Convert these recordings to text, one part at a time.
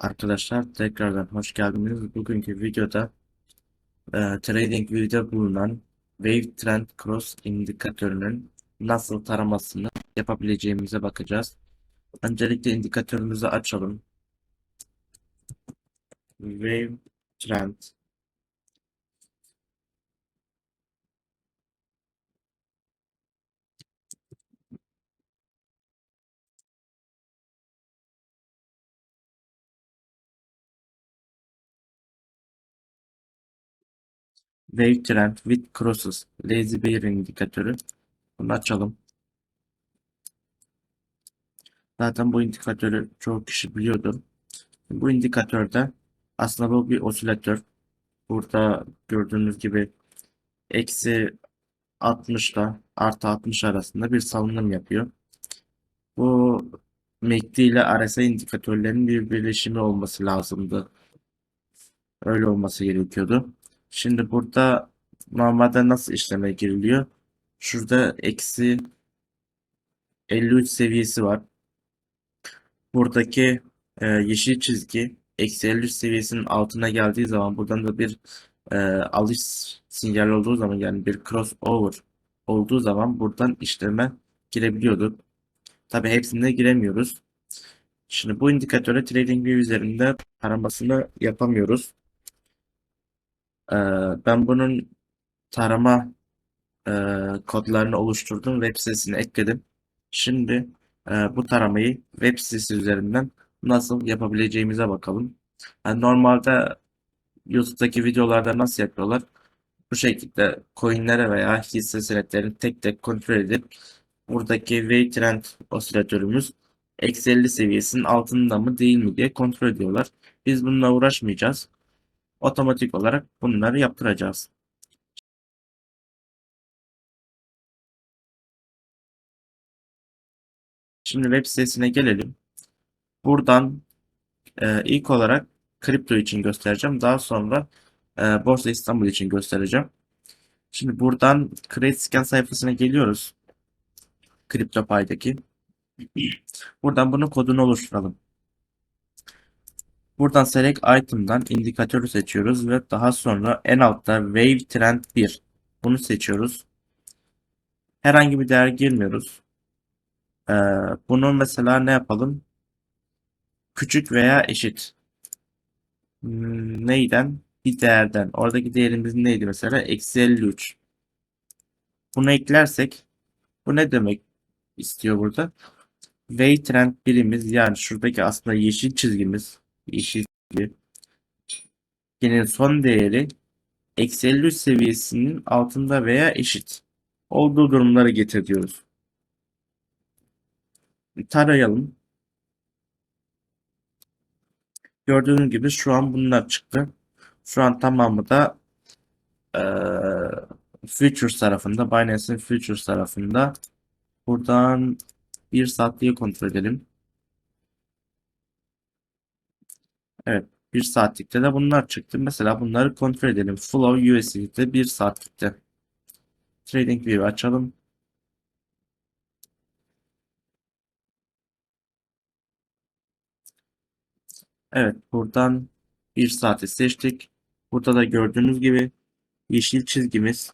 Arkadaşlar tekrardan hoş geldiniz. Bugünkü videoda e, TradingView'de bulunan Wave Trend Cross indikatörünün nasıl taramasını yapabileceğimize bakacağız. Öncelikle indikatörümüzü açalım. Wave Trend Wave Trend with Crosses Lazy Bear indikatörü. Bunu açalım. Zaten bu indikatörü çoğu kişi biliyordur. Bu indikatörde aslında bu bir osilatör. Burada gördüğünüz gibi eksi 60 ile artı 60 arasında bir salınım yapıyor. Bu MACD ile RSI indikatörlerinin bir birleşimi olması lazımdı. Öyle olması gerekiyordu. Şimdi burada normalde nasıl işleme giriliyor? Şurada eksi 53 seviyesi var. Buradaki e, yeşil çizgi eksi 53 seviyesinin altına geldiği zaman buradan da bir e, alış sinyali olduğu zaman yani bir crossover olduğu zaman buradan işleme girebiliyorduk. Tabi hepsinde giremiyoruz. Şimdi bu indikatöre TradingView üzerinde taramasını yapamıyoruz. Ee, ben bunun tarama e, kodlarını oluşturdum. Web sitesine ekledim. Şimdi e, bu taramayı web sitesi üzerinden nasıl yapabileceğimize bakalım. Yani normalde YouTube'daki videolarda nasıl yapıyorlar? Bu şekilde coinlere veya hisse senetlerini tek tek kontrol edip buradaki Wave Trend osilatörümüz eksi 50 seviyesinin altında mı değil mi diye kontrol ediyorlar. Biz bununla uğraşmayacağız. Otomatik olarak bunları yaptıracağız. Şimdi web sitesine gelelim. Buradan e, ilk olarak kripto için göstereceğim. Daha sonra e, Borsa İstanbul için göstereceğim. Şimdi buradan Create Scan sayfasına geliyoruz. CryptoPy'daki. Buradan bunun kodunu oluşturalım. Buradan Select Item'dan indikatörü seçiyoruz ve daha sonra en altta Wave Trend 1. Bunu seçiyoruz. Herhangi bir değer girmiyoruz. Ee, bunu mesela ne yapalım? Küçük veya eşit. Hmm, neyden? Bir değerden. Oradaki değerimiz neydi mesela? Eksi 53. Bunu eklersek bu ne demek istiyor burada? Wave Trend birimiz yani şuradaki aslında yeşil çizgimiz çizgi Yine son değeri eksi 53 seviyesinin altında veya eşit olduğu durumları getir diyoruz. Tarayalım. Gördüğünüz gibi şu an bunlar çıktı. Şu an tamamı da eee Futures tarafında, Binance'in Futures tarafında. Buradan bir saatliği kontrol edelim. Evet, bir saatlikte de bunlar çıktı. Mesela bunları kontrol edelim. Flow USD'de bir saatlikte. TradingView açalım. Evet, buradan bir saati seçtik. Burada da gördüğünüz gibi yeşil çizgimiz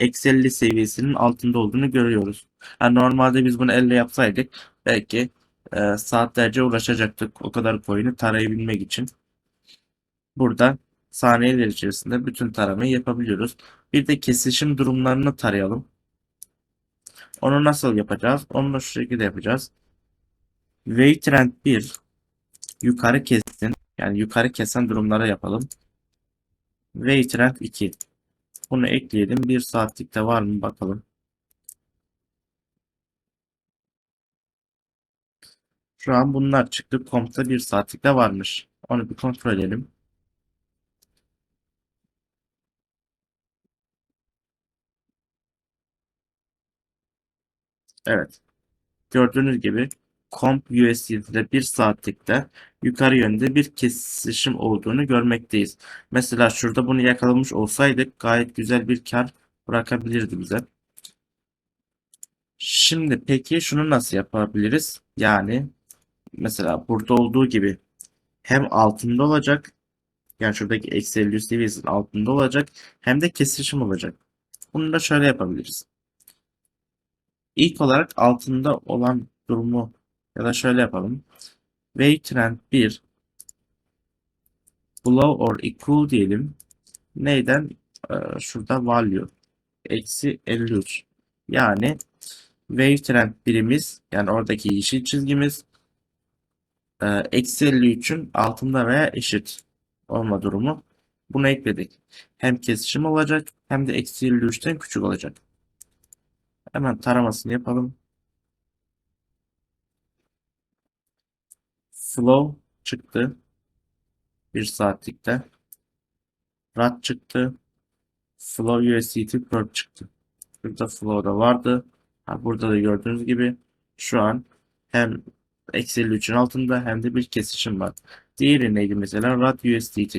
eksi 50 seviyesinin altında olduğunu görüyoruz. Yani normalde biz bunu elle yapsaydık belki e, saatlerce uğraşacaktık o kadar coin'i tarayabilmek için. Burada saniyeler içerisinde bütün taramayı yapabiliyoruz. Bir de kesişim durumlarını tarayalım. Onu nasıl yapacağız? Onu da şu şekilde yapacağız. Wave trend 1 yukarı kessin. Yani yukarı kesen durumlara yapalım. Wave trend 2 bunu ekleyelim. Bir saatlikte var mı bakalım. Şu an bunlar çıktı. Kompta bir saatlikte varmış. Onu bir kontrol edelim. Evet. Gördüğünüz gibi Comp USD'de bir saatlikte yukarı yönde bir kesişim olduğunu görmekteyiz. Mesela şurada bunu yakalamış olsaydık gayet güzel bir kar bırakabilirdi bize. Şimdi peki şunu nasıl yapabiliriz? Yani mesela burada olduğu gibi hem altında olacak yani şuradaki eksi 50 seviyesinin altında olacak hem de kesişim olacak. Bunu da şöyle yapabiliriz. İlk olarak altında olan durumu ya da şöyle yapalım. Wave trend 1 below or equal diyelim. Neyden? Ee, şurada value. Eksi 53. Yani wave trend birimiz yani oradaki yeşil çizgimiz eksi 53'ün altında veya eşit olma durumu. Bunu ekledik. Hem kesişim olacak hem de eksi 53'ten küçük olacak. Hemen taramasını yapalım. Flow çıktı. Bir saatlikte. RAT çıktı. Flow USDT Perp çıktı. Burada Flow da vardı. Ha, burada da gördüğünüz gibi şu an hem eksi 53'ün altında hem de bir kesişim var. Diğeri neydi mesela? RAT USDT.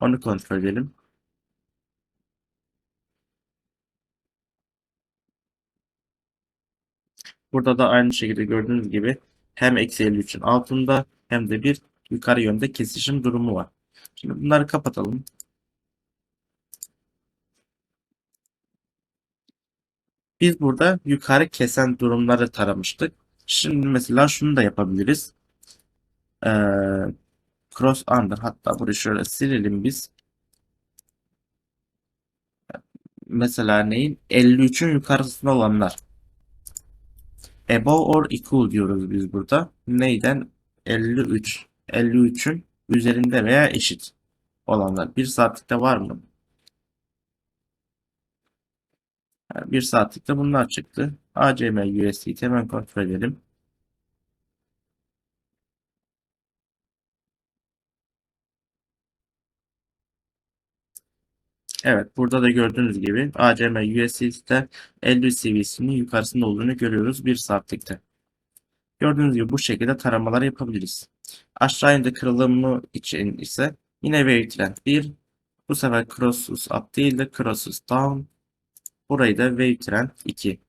Onu kontrol edelim. Burada da aynı şekilde gördüğünüz gibi hem eksi 53'ün altında hem de bir yukarı yönde kesişim durumu var. Şimdi bunları kapatalım. Biz burada yukarı kesen durumları taramıştık. Şimdi mesela şunu da yapabiliriz. Ee, cross under hatta burayı şöyle silelim biz. Mesela neyin? 53'ün yukarısında olanlar. Above or equal diyoruz biz burada. Neyden? 53. 53'ün üzerinde veya eşit olanlar. Bir saatlikte var mı? Yani bir saatlikte bunlar çıktı. ACM USDT hemen kontrol edelim. Evet burada da gördüğünüz gibi ACM USDT'de 50 seviyesinin yukarısında olduğunu görüyoruz bir saatlikte. Gördüğünüz gibi bu şekilde taramalar yapabiliriz. Aşağı yönde kırılımı için ise yine wave trend 1 bu sefer crossus up değil de crossus down burayı da wave trend 2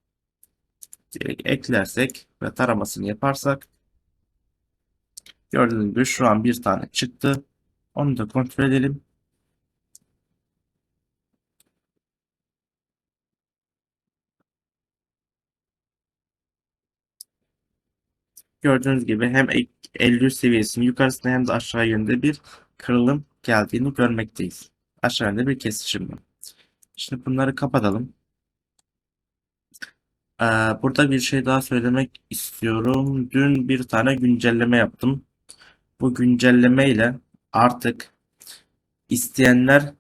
direkt eklersek ve taramasını yaparsak gördüğünüz gibi şu an bir tane çıktı. Onu da kontrol edelim. Gördüğünüz gibi hem 50 seviyesinin yukarısında hem de aşağı yönde bir kırılım geldiğini görmekteyiz. Aşağı yönde bir kesişim var. Şimdi bunları kapatalım. Ee, burada bir şey daha söylemek istiyorum. Dün bir tane güncelleme yaptım. Bu güncelleme ile artık isteyenler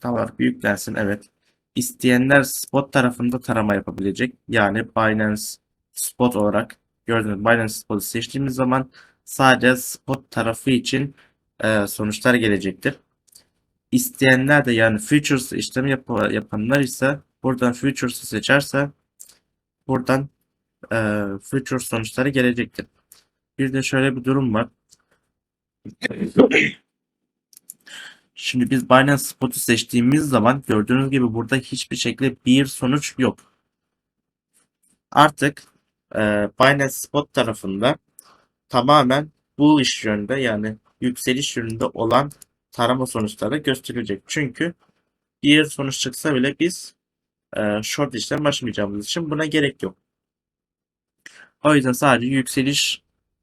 tamam büyüklensin evet. İsteyenler spot tarafında tarama yapabilecek. Yani Binance spot olarak gördüğünüz Binance Spot'u seçtiğimiz zaman sadece spot tarafı için e, sonuçlar gelecektir. İsteyenler de yani futures işlemi yap yapanlar ise buradan futures'ı seçerse buradan e, futures sonuçları gelecektir. Bir de şöyle bir durum var. Şimdi biz Binance Spot'u seçtiğimiz zaman gördüğünüz gibi burada hiçbir şekilde bir sonuç yok. Artık e, Binance Spot tarafında tamamen bu iş yönde yani yükseliş yönünde olan tarama sonuçları gösterilecek. Çünkü bir sonuç çıksa bile biz e, short işlem açmayacağımız için buna gerek yok. O yüzden sadece yükseliş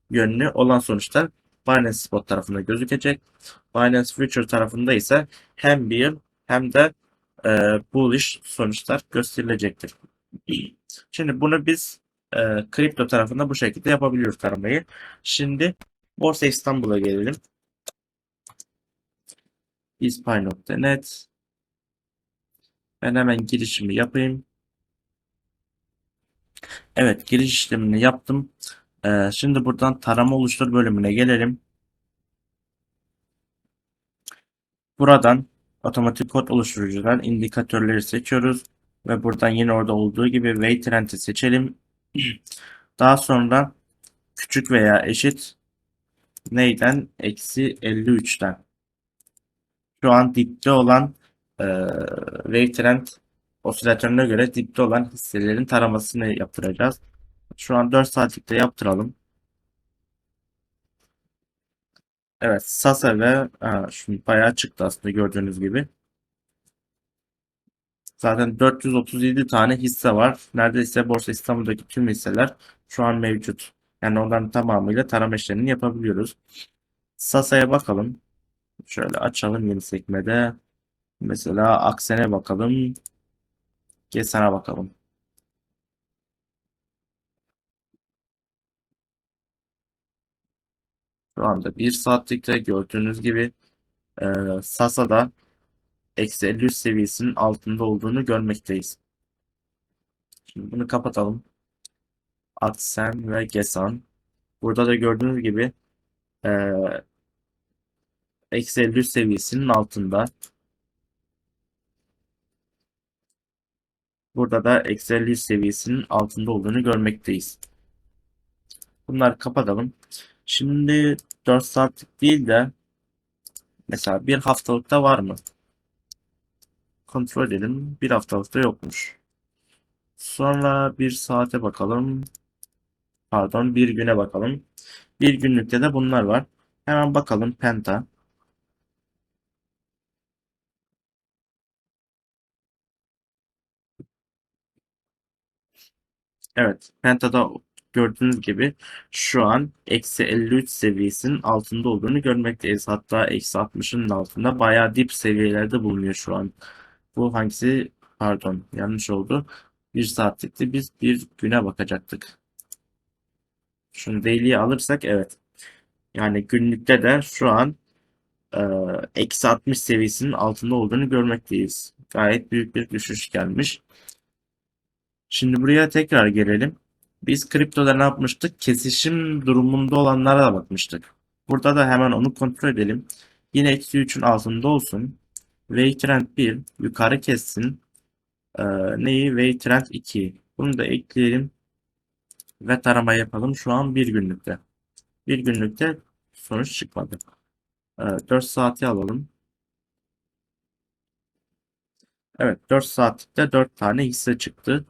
yönlü olan sonuçlar Binance Spot tarafında gözükecek. Binance Future tarafında ise hem bir hem de e, bullish sonuçlar gösterilecektir. Şimdi bunu biz e, kripto tarafında bu şekilde yapabiliyoruz taramayı. Şimdi Borsa İstanbul'a gelelim. bizpay.net Ben hemen girişimi yapayım. Evet giriş işlemini yaptım. Ee, şimdi buradan tarama oluştur bölümüne gelelim. Buradan otomatik kod oluşturucudan indikatörleri seçiyoruz. Ve buradan yine orada olduğu gibi Waytrend'i seçelim. Daha sonra küçük veya eşit neyden? Eksi 53'ten. Şu an dipte olan e, Waytrend osilatörüne göre dipte olan hisselerin taramasını yaptıracağız. Şu an 4 saatlikte yaptıralım. Evet Sasa ve ha, şimdi bayağı çıktı aslında gördüğünüz gibi. Zaten 437 tane hisse var. Neredeyse Borsa İstanbul'daki tüm hisseler şu an mevcut. Yani onların tamamıyla tarama işlemini yapabiliyoruz. Sasa'ya bakalım. Şöyle açalım yeni sekmede. Mesela Aksen'e bakalım. Gesan'a bakalım. Şu anda 1 saatlikte gördüğünüz gibi e, Sasa'da eksi 53 seviyesinin altında olduğunu görmekteyiz. Şimdi bunu kapatalım. Aksen ve Gesan. Burada da gördüğünüz gibi e, eksi 53 seviyesinin altında. Burada da eksi 53 seviyesinin altında olduğunu görmekteyiz. Bunları kapatalım. Şimdi 4 saatlik değil de mesela bir haftalıkta var mı? Kontrol edelim. Bir haftalıkta yokmuş. Sonra bir saate bakalım. Pardon bir güne bakalım. Bir günlükte de bunlar var. Hemen bakalım Penta. Evet, Penta'da gördüğünüz gibi şu an eksi 53 seviyesinin altında olduğunu görmekteyiz. Hatta eksi 60'ın altında bayağı dip seviyelerde bulunuyor şu an. Bu hangisi? Pardon, yanlış oldu. Bir saatlikti. Biz bir güne bakacaktık. Şunu daily'ye alırsak evet. Yani günlükte de şu an e, eksi 60 seviyesinin altında olduğunu görmekteyiz. Gayet büyük bir düşüş gelmiş. Şimdi buraya tekrar gelelim. Biz kriptoda ne yapmıştık? Kesişim durumunda olanlara da bakmıştık. Burada da hemen onu kontrol edelim. Yine eksi 3'ün altında olsun. Waytrend 1 yukarı kessin. Ee, neyi? Waytrend 2. Bunu da ekleyelim. Ve tarama yapalım. Şu an bir günlükte. Bir günlükte sonuç çıkmadı. Ee, 4 saati alalım. Evet 4 saatlikte 4 tane hisse çıktı.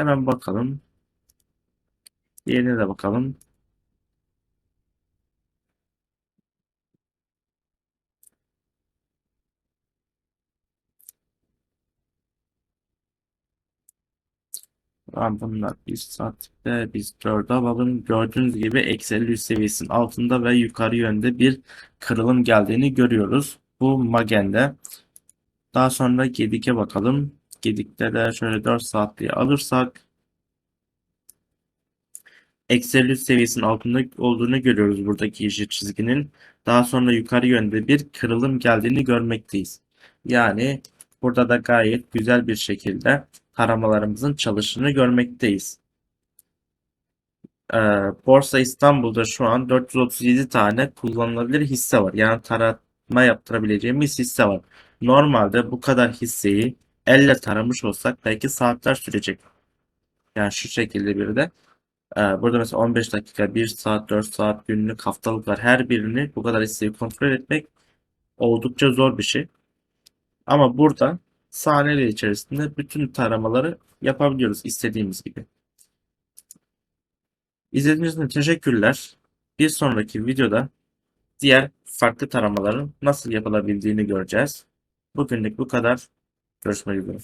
Hemen bakalım. Diğerine de bakalım. Tamam bunlar 1 saatte biz 4'e alalım. Gördüğünüz gibi eksi 53 seviyesinin altında ve yukarı yönde bir kırılım geldiğini görüyoruz. Bu Magen'de. Daha sonra Gedik'e bakalım. Gedik'te de şöyle 4 saatliği alırsak 53 seviyesinin altında olduğunu görüyoruz buradaki yeşil çizginin. Daha sonra yukarı yönde bir kırılım geldiğini görmekteyiz. Yani burada da gayet güzel bir şekilde taramalarımızın çalıştığını görmekteyiz. Ee, Borsa İstanbul'da şu an 437 tane kullanılabilir hisse var. Yani tarama yaptırabileceğimiz hisse var. Normalde bu kadar hisseyi elle taramış olsak belki saatler sürecek. Yani şu şekilde bir de. Ee, burada mesela 15 dakika, 1 saat, 4 saat, günlük, haftalık var. Her birini bu kadar hisseyi kontrol etmek oldukça zor bir şey. Ama burada saniyeler içerisinde bütün taramaları yapabiliyoruz istediğimiz gibi. İzlediğiniz için teşekkürler. Bir sonraki videoda diğer farklı taramaların nasıl yapılabildiğini göreceğiz. Bugünlük bu kadar. прийшли.